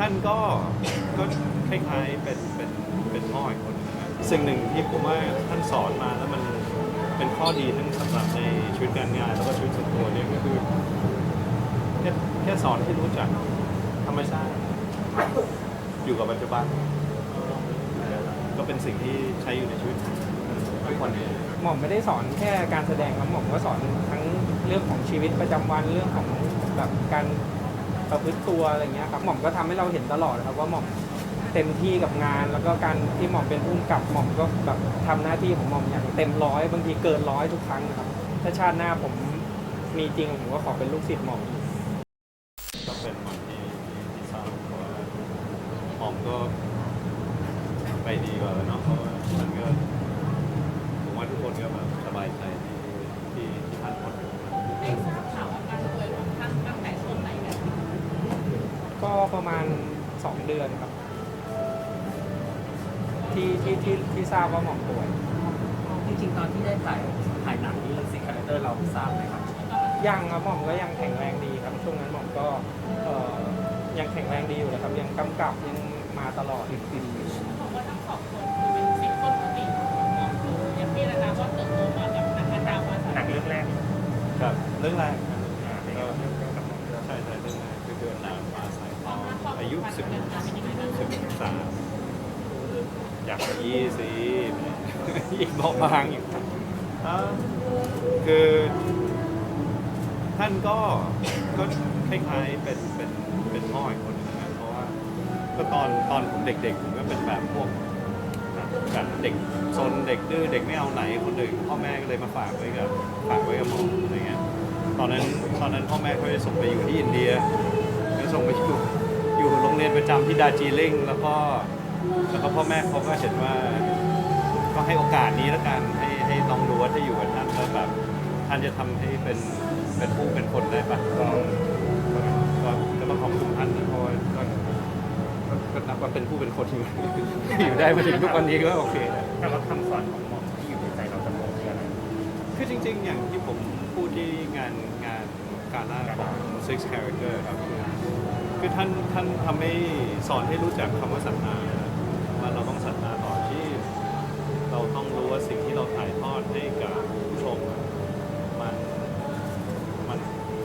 ท่านก็ก็คล้ายๆเป็นเป็นเป็นพ่ออีกคนนะสิ่งหนึ่งที่ผมว่าท่านสอนมาแล้วมันเป็นข้อดีทั้งสำหรับในชีวิตการงานแล้วก็ชีวิตส่วนตัวเนี่ยก็คือแค่แค่สอนให้รู้จักธรรมชาติอยู่กับปัจจุบัน ก็เป็นสิ่งที่ใช้อยู่ในชีวิตทุกวันนี้ หม่อมไม่ได้สอนแค่การแสดงครับหม่อมก็สอนทั้งเรื่องของชีวิตประจำวันเรื่องของแบบการ ประพฤติตัวอะไรเงี้ยครับหม่อมก็ทำให้เราเห็นตลอดครับว่าหม่อมเต็มที่กับงาน แล้วก็การที่หม่อมเป็นผู้กับหม่อมก็แบบทำหน้าที่ของหม่อมอย่างเต็มร้อยบางทีเกินร้อยทุกครั้งครับ ถ้าชาติหน้าผมมีจริงผมก็ขอเป็นลูกศิษย์หม่อมก็เป็นวันที่ที่ที่ทราบว่าหมอมก็ไปดีกว่าเนาะเพราะว่ามันก็ผมว่าทุกคนก็แบบสบายใจที่ที่ที่ท่านทำ ได้ทราบข่าวอาการป่วยของท่านตั้งแต่ช่วงไหนกัน ก็ ประมาณสองเดือนครับ ที่ที่ที่ที่ทราบว่าหม่อมป่วย จริงๆตอนที่ได้ถ่ายถ่ายหนังนี้เราสิคาแรคเตอร์เราทราบไหมครับยังครับหม่อมก็ยังแข็งแรงดีครับ ช่วงนั้นหม่อมก็เอ่อยังแข็งแรงดีอยู่นะครับ ยังกำกับยังมาตลอด บอกว่าทั้งสองคนคือเป็นสิ่งปกติของหมอดูอย่างที่นะคะว่าเติบโตมาแบบนักการดาวมาหนังเรื่องแรก ครับ เรื่องแรกอ่าเยากยี่สิอีกบอกบางอีกอ่าคือ ท่านก็ก็คล้ายๆเป็นเป็นเป็นพ่ออีกคนหนึงนะเพราะว่าก็ตอนตอนผมเด็กๆผมก็เป็นแบบพวกแบบเด็กซนเด็กดื้อเด็กไม่เอาไหนคนหนึ่งพ่อแม่ก็เลยมาฝากไว้กับฝากไว้กับหมออะไรเงี้ยตอนนั้นตอนนั้นพ่อแม่เขาจะส่งไปอยู่ที่อินเดีย ก็ส่งไปอยู่อยู่โรงเรียนประจำที่ดาจีลิงแล้วก็ แล้วก็พ่อแม่เขาก็เห็นว่า ก็ให้โอกาสนี้แล้วกันให้ให้ลองดูว่าถ้าอยู่กับท่านแล้วแบบท่านจะทำให้เป็นเป็นผู้เป็นคนได้ปะก็ก็ก็ต้องขอบคุณท่านนะเพราะว่าก็ก็นับว่าเป็นผู้เป็นคนอยู่อยู่ได้มาถึงทุกวันนี้ก็โอเคแต่ว่าคำสอนของหมอที่อยู่ในใจเราจะมองคืออะไรคือจริง ๆ อย่างที่ผมพูดที่งานงานการล่าของ Six Character ครับคือท่านท่านทำให้สอนให้รู้จักคำว่าศรัทธาว่าเราต้องศรัทธาต่อที่ เราต้องรู้ว่าสิ่งที่เราถ่ายทอดให้กับผู้ชมอะมันมัน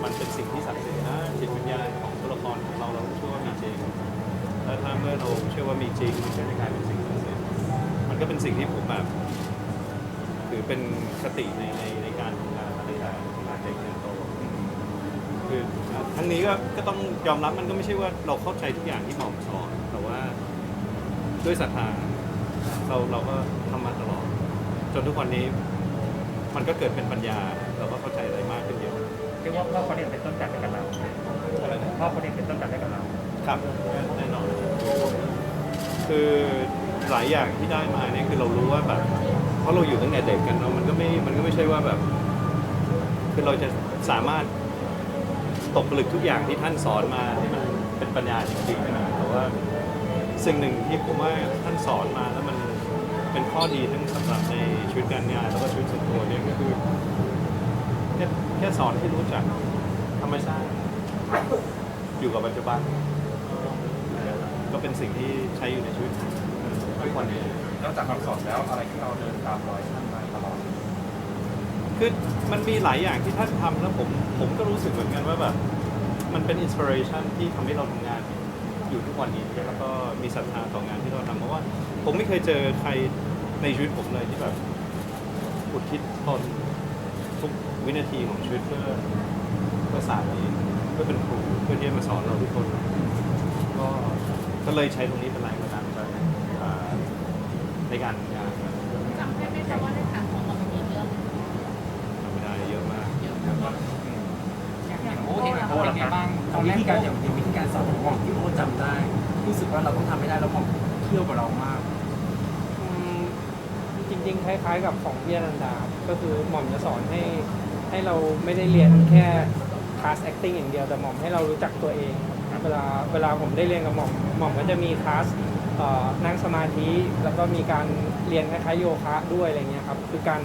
มันเป็นสิ่งที่ศักดิ์สิทธิ์นะจิตวิญญาณของตัวละครของเราเราเชื่อว่ามีจริง แล้วถ้าเมื่อเราเชื่อว่ามีจริงมันก็จะกลายเป็นสิ่งศักดิ์สิทธิ์มันก็เป็นสิ่งที่ผมแบบถือเป็นคติในในในการทำงานมาตั้งแต่เด็กจนโตคือทั้งนี้ก็ก็ต้องยอมรับมันก็ไม่ใช่ว่าเราเข้าใจทุกอย่างที่หมอมสอนแต่ว่าด้วยศรัทธาเราเราก็ทำมาตลอด จนทุกวันนี้มันก็เกิดเป็นปัญญา เราก็เข้าใจอะไรมากขึ้นเยอะเรียกว่าพ่อเขาเนี่ยเป็นต้นแบบให้กับเราพ่อเขาเนี่ยเป็นต้นแบบให้กับเรา ครับแน่นอนคือหลายอย่างที่ได้มาเนี่ยคือเรารู้ว่าแบบเพราะเราอยู่ตั้งแต่เด็กกันเนาะมันก็ไม่มันก็ไม่ใช่ว่าแบบคือเราจะสามารถตกผลึกทุกอย่างที่ท่านสอนมาให้มันเป็นปัญญาจริงๆนะแต่ว่าสิ่งหนึ่งที่ผมว่าท่านสอนมาแล้วมันเป็นข้อดีทั้งสำหรับในชีวิตการงานแล้วก็ชีวิตส่วนตัวเนี่ยก็คือแค่แค่สอนให้รู้จักธรรมชาติอยู่กับปัจจุบัน ก็เป็นสิ่งที่ใช้อยู่ในชีวิตทุกวันนี้นอกจากคำสอนแล้วอะไรที่เราเดินตามรอยท่านมาตลอดคือมันมีหลายอย่างที่ท่านทำแล้วผมผมก็รู้สึกเหมือนกันว่าแบบมันเป็นอินสปิเรชันที่ทำให้เราทำงานอยู่ทุกวันนี้แล้วก็มีศรัทธาต่องานที่เราทำเพราะว่า ผมไม่เคยเจอใครในชีวิตผมเลยที่แบบอุทิศตนทุกวินาทีของชีวิตเพื่อเพื่อศาสตร์นี้เพื่อเป็นครูเพื่อที่จะมาสอนเราทุกคนก็ ก็เลยใช้ตรงนี้เป็นแรงบันดาลใจอ่าในการทำงานจำได้ไหมคะว่าในทางของเรามีเรื่องทำไม่ได้เยอะมากเยอะมากอย่างโอ้เห็นโอ้เป็นไงบ้างตอนวิธีการอย่างวิธีการสอนของหมอที่โอ้จำได้ รู้สึกว่าเราต้องทำไม่ได้แล้วหมอเที่ยวกับเรามากอืมจริงๆ คล้ายๆ กับของพี่อนันดาก็คือหม่อมจะสอนให้ให้เราไม่ได้เรียนแค่คลาส acting อย่างเดียวแต่หม่อมให้เรารู้จักตัวเองครับ เวลาเวลาผมได้เรียนกับหม่อมหม่อมก็จะมีคลาสเอ่อนั่งสมาธิแล้วก็มีการเรียนคล้ายๆโยคะด้วยอะไรเงี้ยครับคือการ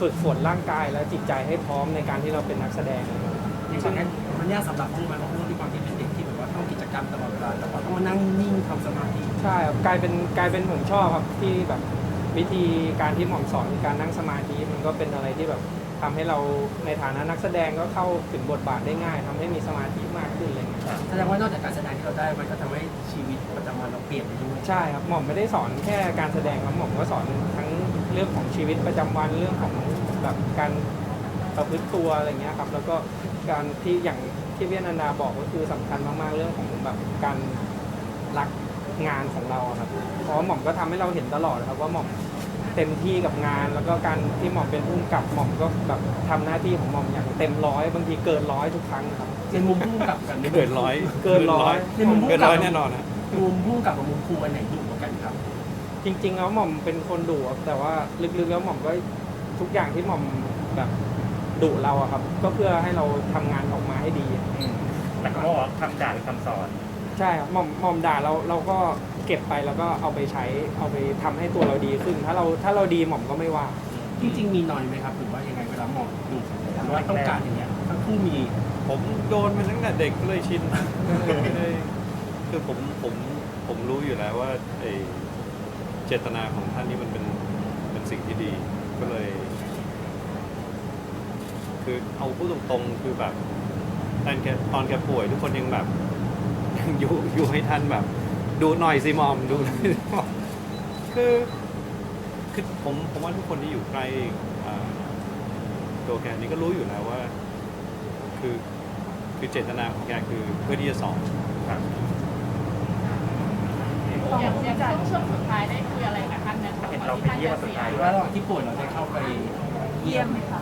ฝึกฝนร่างกายและจิตใจให้พร้อมในการที่เราเป็นนักแสดงอย่างนั้นมันยากสำหรับผู้มาเพราะผู้ที่ความที่เป็นเด็กที่แบบว่าต้องกิจกรรมตลอดเวลาแต่ว่าต้องมานั่งนิ่งทำสมาธิใช่ครับกลายเป็นกลายเป็นผมชอบครับที่แบบวิธีการที่หม่อมสอนการนั่งสมาธิมันก็เป็นอะไรที่แบบทำให้เราในฐานะนักแสดงก็เข้าถึงบทบาทได้ง่ายทำให้มีสมาธิมากขึ้นอะไรเงี้ย แสดงว่านอกจากการแสดงที่เราได้มันก็ทำให้ชีวิตประจำวันเราเปลี่ยนไปด้วยใช่ครับหม่อมไม่ได้สอนแค่การแสดงครับหม่อมก็สอนทั้งเรื่องของชีวิตประจำวันเรื่องของแบบการประพฤติตัวอะไรเงี้ยครับ แล้วก็การที่อย่างที่พี่อนันดาบอกก็คือสำคัญมากๆเรื่องของแบบการรักงานของเราอะครับ เพราะว่าหม่อมก็ทำให้เราเห็นตลอดครับว่าหม่อมเต็มที่กับงาน แล้วก็การที่หม่อมเป็นผู้กำกับหม่อมก็แบบทำหน้าที่ของหม่อมอย่างเต็มร้อยบางทีเกินร้อยทุกครั้งครับ ในมุมพุ่งกับกันเกินร้อยเกินร้อยในมุมพุ่งเกินกับร้อยแน่นอนนะมุมพุ่งกับกับมุมครูอันไหนดุกว่ากันครับ จริง ๆ แล้วหม่อมเป็นคนดุครับแต่ว่าลึกๆแล้วหม่อมก็ทุกอย่างที่หม่อมแบบดุเราอะครับ ก็เพื่อให้เราทำงานออกมาให้ดีแต่เขาบอกว่าคำด่าหรือคำสอน ใช่ครับหม่อมหม่อมด่าเราเราก็เก็บไปแล้วก็เอาไปใช้เอาไปทำให้ตัวเราดีขึ้น ถ้าเราถ้าเราดีหม่อมก็ไม่ว่า จริงๆมีหน่อยไหมครับหรือว่ายังไงเวลามองดุหรือว่าต้องการอย่างเงี้ยทั้งคู่มีผมโดนมาตั้งแต่เด็กก็เลยชินไม่ได้คือผมผมผมรู้อยู่แล้วว่าไอเจตนาของท่านนี่มันเป็นเป็นสิ่งที่ดีก็เลย คือเอาพูดตรงๆคือแบบตอนแกตอนแกป่วยทุกคนยังแบบยังอยู่อยู่ให้ท่านแบบ ดูหน่อยสิมอมดูหน่อยคือ คือผมผมว่าทุกคนที่อยู่ใกล้อ่าตัวแกนี่ก็รู้อยู่แล้วว่า คือคือเจตนาของแกคือเพื่อที่จะสอนครับอย่างอย่างช่วงช่วงสุดท้ายได้คุยอะไรกับท่านไหมคะเห็นก่เราอนไปที่ท่านเยี่ยมจะสุดเสียท้ายหรือว่าระหว่างที่ป่วยเราได้เข้าไปเยี่ยมไหมคะ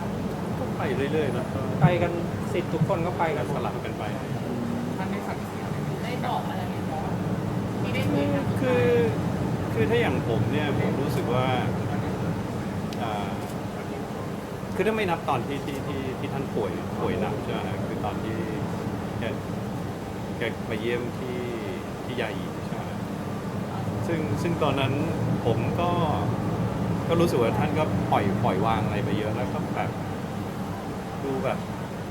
ก็ไปเรื่อยๆนะก็ไปกันสิทธิ์ทุกคนก็ไปกันสลับกันไปท่านได้สั่งเสียได้บอกอะไรไหมคะมีได้คุยกันคือ คือถ้าอย่างผมเนี่ยผมรู้สึกว่าอ่าคือถ้าไม่นับตอนที่ที่ที่ที่ท่านป่วยป่วยหนักใช่ไหมฮะคือตอนที่แกแกมาเยี่ยมที่ที่ยาอีใช่ไหมซึ่งซึ่งตอนนั้นผมก็ก็รู้สึกว่าท่านก็ปล่อยปล่อยวางอะไรไปเยอะแล้วก็แบบดูแบบ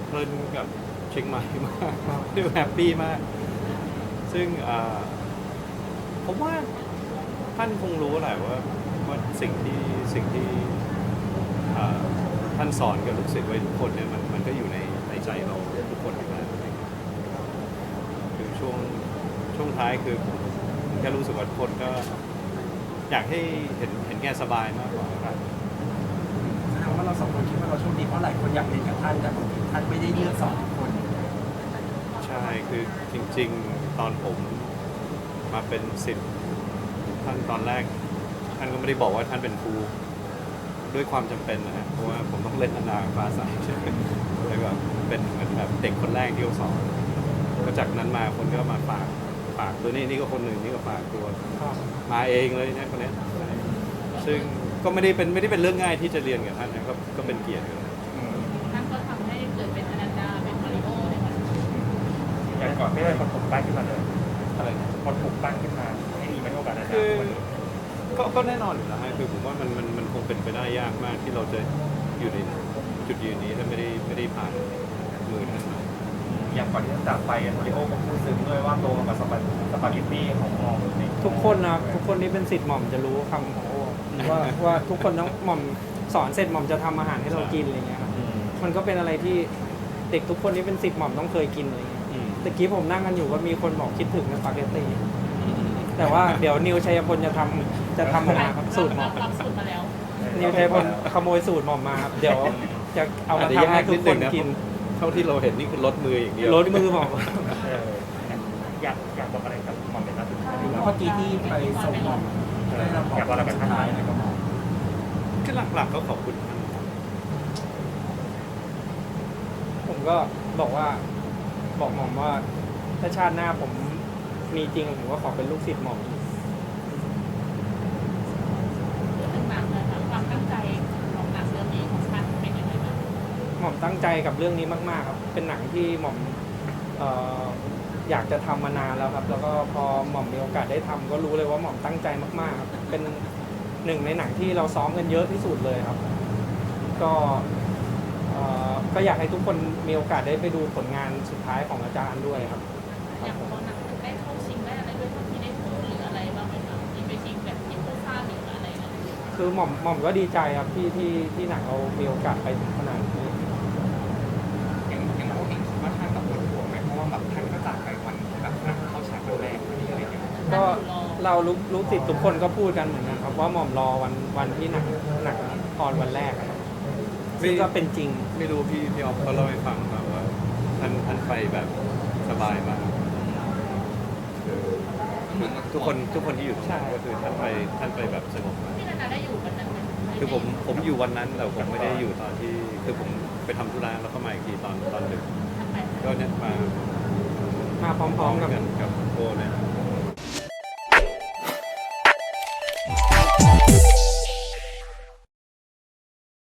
เพลินกับเชียงใหม่มากดูแฮปปี้มาก ซึ่งผมว่า ท่านคงรู้แหละว่าว่าสิ่งที่สิ่งที่อ่าท่านสอนกับลูกศิษย์ไว้ทุกคนเนี่ยมันมันก็อยู่ในในใจเราทุกคนอยู่แล้วคือช่วงช่วงท้ายคือผมแค่รู้สึกว่าทุกคนก็อยากให้เห็นเห็นแกสบายมากกว่าครับ แสดงว่าเราสองคนคิดว่าเราโชคดีเพราะหลายคนอยากเรียนกับท่านแต่บางทีท่านไม่ได้เลือกสอนทุกคนใช่คือจริง ๆ ตอนผมมาเป็นศิษย์ ท่านตอนแรก ท่านก็ไม่ได้บอกว่าท่านเป็นครูด้วยความจำเป็นนะฮะเพราะว่าผมต้องเล่นอนาฟ้าใสใช่ไหมเลยแบบเป็นเหมือนแบบเด็กคนแรกที่เขาสอนก็จากนั้นมาคนก็มาฝากฝากตัวนี้นี่ก็คนหนึ่งนี่ก็ฝากตัวมาเองเลยเนี่ยคนเนี้ยซึ่งก็ไม่ได้เป็นไม่ได้เป็นเรื่องง่ายที่จะเรียนกับท่านนะก็ก็เป็นเกียรติอยู่นะท่านก็ทำให้เกิดเป็นอนันดาเป็นมาริโอในวันนี้อย่างก่อนไม่ได้คนถูกปั้นขึ้นมาเลยอะไรนะคนถูกปั้นขึ้นมาให้มีมาโอ กาสในคือวันนี้ก็ก็แน่นอนอยู่แล้วฮะคือผมว่ามันมันมันคงเป็นไปได้ยากมากที่เราจะอยู่ในจุดยืนนี้ถ้าไม่ได้ไม่ได้ผ่านมือท่านมาอย่างก่อนที่จะจากไปโอริโอก็พูดซึ้งด้วยว่าโตมากับสปาสปาเกตตี้ของมองนี่ทุกคนนะครับทุกคนที่เป็นสิทธิ์หม่อมจะรู้คำของโอ้ว่าว่าทุกคนต้องหม่อมสอนเสร็จหม่อมจะทำอาหารให้เรากินอะไรเงี้ยครับอืมมันก็เป็นอะไรที่เด็กทุกคนที่เป็นสิทธิ์หม่อมต้องเคยกินอะไรเงี้ยอืมตะกี้ผมนั่งกันอยู่ก็มีคนบอกคิดถึงสปาเกตตี แต่ว่าเดี๋ยวนิวชัยพลจะทำจะทำออกมาครับสูตรหม่อมรับสูตรมาแล้ว นิวชัยพลขโมยสูตรหม่อมมาครับเดี๋ยวจะเอามาจจะทำให้ทุกคนยาดงะกินเท่าที่เราเห็นนี่คือลดมืออย่างเดียวลดมือหม่อมเอออยากอยากบอกอะไรกับหมอมเป็นล่าสุดท้ายแล้วเมื่อกี้ที่ไปส่งหมอมได้รับบอกอยากบอกอะไรกับสุดท่านท้ายอะไรกับหมอมคือหลักๆก็ขอบคุณท่านผมก็บอกว่า บอกหม่อมว่าถ้าชาติหน้าผม มีจริงผมก็ขอเป็นลูกศิษย์หม่อมพูดถึงหนังเลยค่ะความตั้งใจของหนังเรื่องนี้ของท่านเป็นยังไงบ้างหม่อมตั้งใจกับเรื่องนี้มาก ๆ ครับ เป็นหนังที่หม่อมเอ่ออยากจะทำมานานแล้วครับ แล้วก็พอหม่อมมีโอกาสได้ทำก็รู้เลยว่าหม่อมตั้งใจมากๆครับเป็นหนึ่งในหนังที่เราซ้อมกันเยอะที่สุดเลยครับ ก็เอ่อก็อยากให้ทุกคนมีโอกาสได้ไปดูผลงานสุดท้ายของอาจารย์ด้วยครับ อย่างพอหนังได้ คือหม่อมหม่อมก็ดีใจครับที่ที่ที่หนังเรามีโอกาสไปถึงขนาดนี้อย่างอย่างโอเองคิดว่าท่านกับปวดหัวไหมเพราะว่าแบบท่านก็จากไปวันที่แบบหนังเข้าฉากวันแรกพอดีอะไรเงี้ยก็เรารู้รู้สิทธิ์ทุกคนก็พูดกันเหมือนกันครับว่าหม่อมรอวันวันที่หนังหนังออนวันแรกอะครับซึ่งก็เป็นจริง ไม่รู้พี่พี่ออฟเขาเล่าให้ฟังมาว่าท่านท่านไปแบบสบายมากเหมือนกับ ทุกคนทุกคนที่อยู่ตรงนั้นใช่ก็คือท่านไปท่านไปแบบสงบมากพี่นานาได้อยู่วันนั้นไหมคือผมผมอยู่วันนั้นแต่ผมไม่ได้อยู่ตอนที่คือผมไปทำธุระแล้วก็มาอีกทีตอนตอนดึกทำไมก็เนี่ยมามาพร้อมๆกับ กันกับโบเนี่ย